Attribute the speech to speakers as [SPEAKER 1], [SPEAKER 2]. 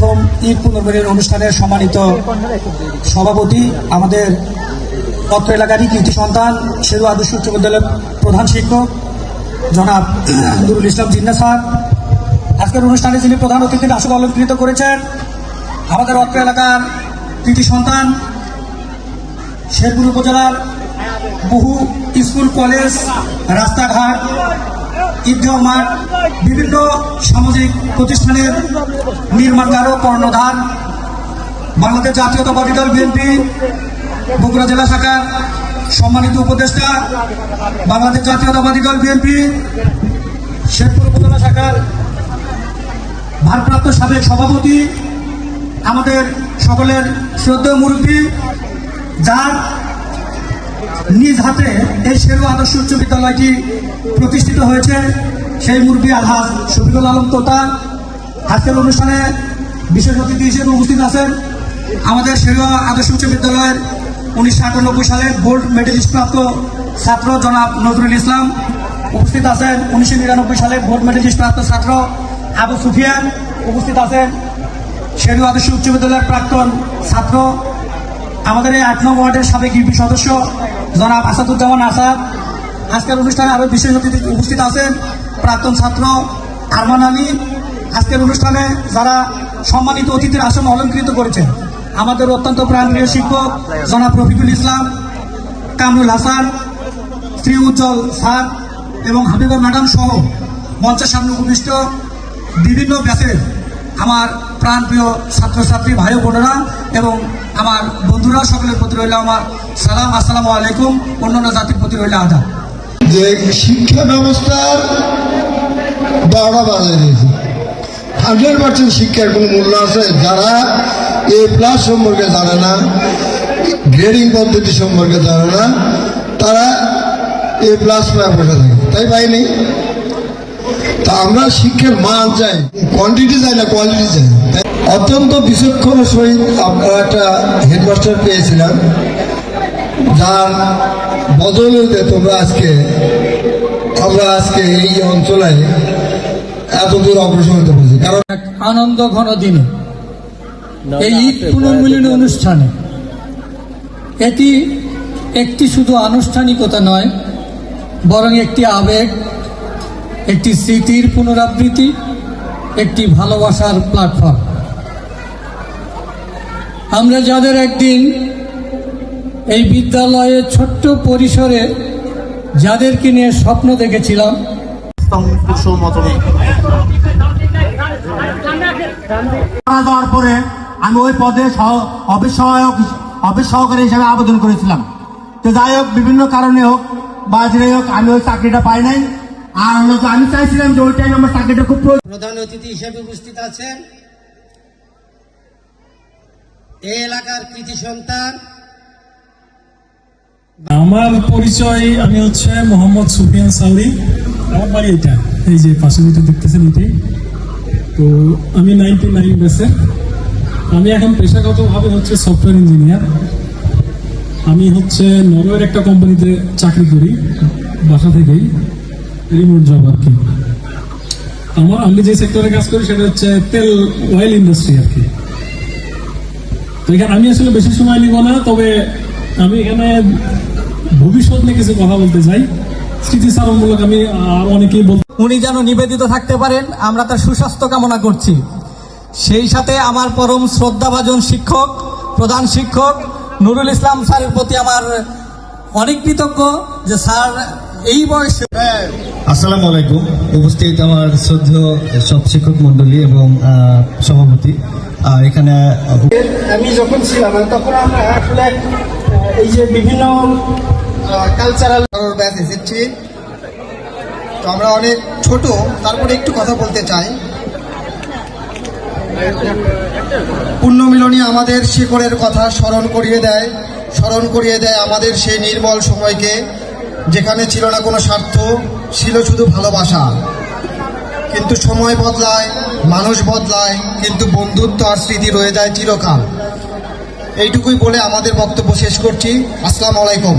[SPEAKER 1] বার্ষিক পুনর্মিলন অনুষ্ঠানের সম্মানিত সভাপতি, আমাদের অত্র এলাকারই কৃতি সন্তান শেরু আদর্শ উচ্চ বিদ্যালয়ের প্রধান শিক্ষক, জনাব নুরুল ইসলাম জিন্না স্যার। আজকের অনুষ্ঠানে যিনি প্রধান অতিথির আসক অলঙ্কৃত করেছেন, আমাদের অত্র এলাকার কৃতি সন্তান, শেরপুর উপজেলার বহু স্কুল, কলেজ, রাস্তাঘাট ঈদগাহ মাঠ বিভিন্ন সামাজিক প্রতিষ্ঠানের নির্মাণকারক কর্ণধার। বাংলাদেশ জাতীয়তাবাদী দল বিএনপি, বগুড়া জেলা শাখার সম্মানিত উপদেষ্টা, বাংলাদেশ জাতীয়তাবাদী দল বিএনপি শেখপুর উপজেলা শাখার ভারপ্রাপ্ত সাবেক সভাপতি, আমাদের সকলের শ্রদ্ধেয় মুরব্বী, যার নিজ হাতে এই শেরু আদর্শ উচ্চ বিদ্যালয়টি প্রতিষ্ঠিত হয়েছে। সেই মুরব্বী আলহাজ শফিকুল আলম তোতা। আজকের অনুষ্ঠানে বিশেষ অতিথি হিসেবে উপস্থিত আছেন আমাদের শেরু আদর্শ উচ্চ বিদ্যালয়ের উনিশশো আটানব্বই সালে গোল্ড মেডেলিস্ট প্রাপ্ত ছাত্র জনাব নজরুল ইসলাম। উপস্থিত আছেন উনিশশো নিরানব্বই সালে গোল্ড মেডেলিস্ট প্রাপ্ত ছাত্র আবু সুফিয়ান। উপস্থিত আছেন শেরু আদর্শ উচ্চ বিদ্যালয়ের প্রাক্তন ছাত্র আমাদের এই আট নং ওয়ার্ডের সাবেক ইউপি সদস্য জনাব আসাদুজ্জামান আসাদ। আজকের অনুষ্ঠানে আরও বিশেষ অতিথি উপস্থিত আছেন প্রাক্তন ছাত্র আরমান আলী। আজকের অনুষ্ঠানে যারা সম্মানিত অতিথির আসন অলঙ্কৃত করেছেন, আমাদের অত্যন্ত প্রাণপ্রিয় শিক্ষক জনাব রফিকুল ইসলাম, কামরুল হাসান শ্রী উজ্জ্বল স্যার এবং হাবিবা ম্যাডাম সহ মঞ্চের সামনে উপবিষ্ট বিভিন্ন ব্যাচের আমার প্রাণপ্রিয় ছাত্রছাত্রী, ভাই বোনেরা। এবং আমার বন্ধুরা সকলের প্রতি রইল আমার সালাম, আসসালামু আলাইকুম, অন্যান্য জাতির প্রতি রইল আদা
[SPEAKER 2] যে শিক্ষা ব্যবস্থার বারোটা বাজায় দিয়েছে। হান্ড্রেড পার্সেন্ট শিক্ষার কোনো মূল্য আছে? যারা এ প্লাস সম্পর্কে জানে না গ্রেডিং পদ্ধতি সম্পর্কে জানে না, তারা এ প্লাস পায় বসে থাকে। তাই পাইনি তা আমরা শিক্ষার মান চাই। কোয়ান্টিটি চাই না কোয়ালিটি চাই? অত্যন্ত বিচক্ষণের সহিত আমরা একটা হেডমাস্টার পেয়েছিলাম, যার বদলে তোমরা আজকে, আমরা আজকে এই অঞ্চলে এত দূর অগ্রসর হতে পারছি। কারণ
[SPEAKER 3] এক আনন্দ ঘন দিনে, এই ঈদ পুনর্মিলনী অনুষ্ঠানে, এটি একটি শুধু আনুষ্ঠানিকতা নয়, বরং একটি আবেগ, একটি স্মৃতির পুনরাবৃত্তি, একটি ভালোবাসার প্ল্যাটফর্ম আমরা যাদের একদিন এই বিদ্যালয়ের ছোট্ট পরিসরে যাদেরকে নিয়ে স্বপ্ন দেখেছিলাম
[SPEAKER 4] মারা যাওয়ার পরে আমি ওই পদে সহ- অফিস সহায়ক অফিস সহকারী হিসেবে আবেদন করেছিলাম। তো যাই হোক বিভিন্ন কারণে হোক বা যাই হোক আমি ওই চাকরিটা পাই নাই। আর আমি চাইছিলাম যে ওই টাইমে আমার চাকরিটা খুব প্রয়োজন।
[SPEAKER 5] প্রধান অতিথি হিসেবে উপস্থিত আছেন। এলাকার কৃতি সন্তান।
[SPEAKER 6] আমার পরিচয় আমি হচ্ছে মোহাম্মদ সুফিয়ান সাউরি আমার বাড়ি এটা, এই যে পাশে যেটা দেখতেছেন এটাই তো আমি নাইনটি নাইন বেসে আমি এখন পেশাগতভাবে হচ্ছে সফটওয়্যার ইঞ্জিনিয়ার আমি হচ্ছে নরওয়ের একটা কোম্পানিতে চাকরি করি, বাসা থেকেই রিমোট জব আর কি। আমার, আমি যে সেক্টরে কাজ করি সেটা হচ্ছে তেল অয়েল ইন্ডাস্ট্রি আর কি। এখানে আমি আসলে বেশি সময় নিব না তবে আমি এখানে ভবিষ্যৎ নিয়ে কিছু কথা বলতে চাই। স্মৃতিচারণমূলক আমি আর অনেকেই বলতে
[SPEAKER 3] উনি যেন নিবেদিত থাকতে পারেন আমরা তার সুস্বাস্থ্য কামনা করছি। সেই সাথে আমার পরম শ্রদ্ধাভাজন শিক্ষক প্রধান শিক্ষক নুরুল ইসলাম স্যারের প্রতি আমার অনেক কৃতজ্ঞ যে স্যার এই বয়সে
[SPEAKER 7] আসসালামু আলাইকুম। উপস্থিত আমার শ্রদ্ধ সব শিক্ষক মন্ডলী এবং সভাপতি। আর এখানে
[SPEAKER 1] আমি যখন ছিলাম তখন আমরা আসলে এই যে বিভিন্ন কালচারাল
[SPEAKER 2] ব্যাচ এসেছি। তো আমরা অনেক ছোট তারপরে একটু কথা বলতে চাই। পুণ্যমিলনী আমাদের শিকড়ের কথা স্মরণ করিয়ে দেয়। স্মরণ করিয়ে দেয় আমাদের সেই নির্মল সময়কে যেখানে ছিল না কোনো স্বার্থ। ছিল শুধু ভালোবাসা। কিন্তু সময় বদলায়, মানুষ বদলায়, কিন্তু বন্ধুত্ব আর স্মৃতি রয়ে যায় চিরকাল। এইটুকুই বলে আমাদের বক্তব্য শেষ করছি। আসসালামু আলাইকুম।